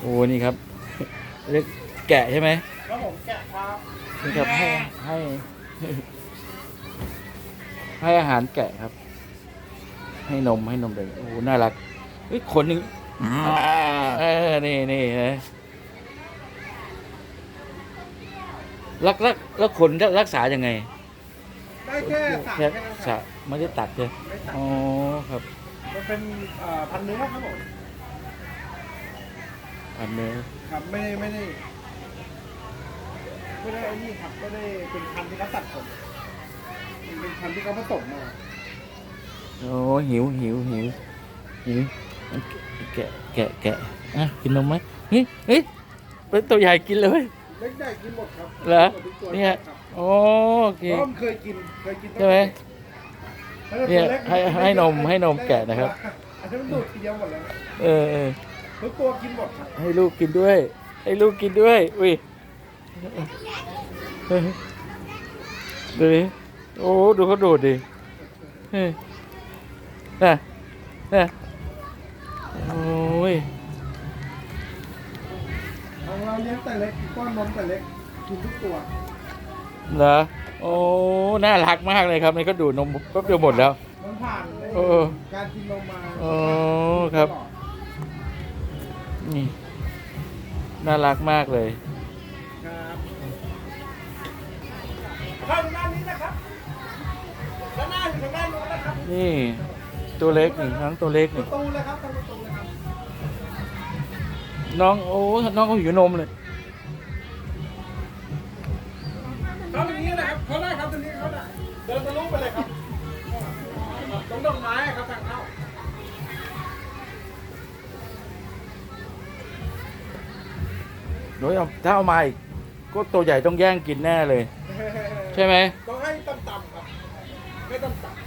โอ้นี่ครับเรียกแกะใช่ไหมครับผมแกะครับนี่ครับให้ให้ ให้อาหารแกะครับ ให้นมให้นมเด็กโอ้โหน่ารักเฮ้ยขนหนึ่งเออนี่นี่นะรักรักแล้วขนรักษายังไงได้แค่สามแค่แค่นั้นคสะรับไม่ได้ตัดใช่ไหมไม่ตัดอ๋อครับ มันเป็นเอ่อพันเนื้อครับผม อันนี้ครับไม่ได้ไม่ได้ไม่ได้ไอ้นี่ครับไม่ได้เป็นพันธุ์ที่เขาตัดผมมันเป็นพันธุ์ที่เขาผสมมาโอ้หิวหิวหิวหิวแกะแกะแกะอะกินนมไหมเฮ้ยเฮ้ยเป็นตัวใหญ่กินเลยเล็กใหญ่กินหมดครับเหรอมดทุกตัวเนี่ยครับโอ้โอเคเพราะมันเคยกินเคยกินตั้งใช่ไหมแต่เนี่ยตัวล็กให้ให้นมให้นมแกะนะครับอันนี้มันดูดทีเดียวหมดเลยนะเออเออ ทุกตัวกินหมดครับให้ลูกกินด้วย ให้ลูกกินด้วย อุ้ยเออดูดิโอ้ดูเขาดูดดิเฮ้ยน่ะน่ะโอ้ยของเราเลี้ยงแต่เล็กก้อนนมแต่เล็กกินทุกตัวเหรอโอ้น่ารักมากเลยครับนี่ก็ดูดนมแป๊บเดียวหมดแล้วมันผ่านในเออการกินนมมาอ๋อครับ นี่ น่ารักมากเลยครับเข้าทางด้านนี้นะครับด้านหน้าอยู่ทางด้านโน้นนะครับนี่ ตัวเล็กนี่น้องตัวเล็กประนี่ตูเลยครับทางประตูเลยครับน้องโอ้น้องเขาหิวนมเลยเข้าตรงนี้นะครับเข้าได้ครับตรงนี้เข้าได้เดินทะลุไปเลยครับตรงดอกไม้ครับทาง โดยเอาถ้าเอามาอีกก็ตัวใหญ่ต้องแย่งกินแน่เลย ใช่ไหมต้องให้ต่ำๆครับให้ต่ำ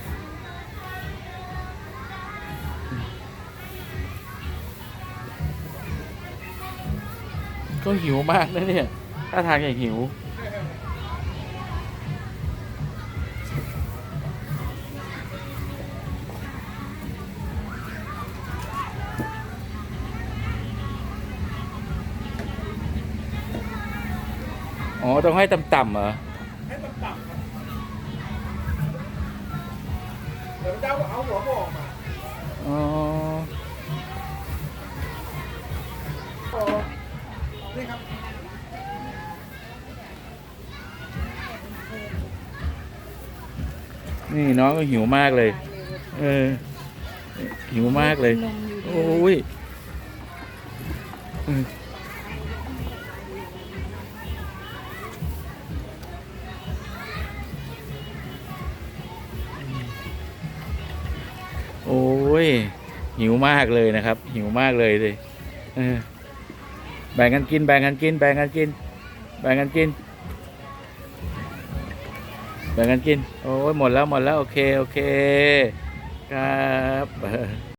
ก็หิวมากนะเนี่ย ถ้าทางอย่างหิว อ๋อ ต้องให้ต่ำๆเหรอๆให้ต่ำๆครับเดี๋ยวมันจะเอาหัวโผล่ออกมาอ๋อโอ้นี่ครับนี่น้องก็หิวมากเลย เออ หิวมากเลย โอ้ย โอ้ย หิวมากเลยนะครับ หิวมากเลยเลยแบ่งกันกิน แบ่งกันกิน แบ่งกันกิน แบ่งกันกิน แบ่งกันกิน โอ้ยหมดแล้วหมดแล้ว โอเค โอเค ครับ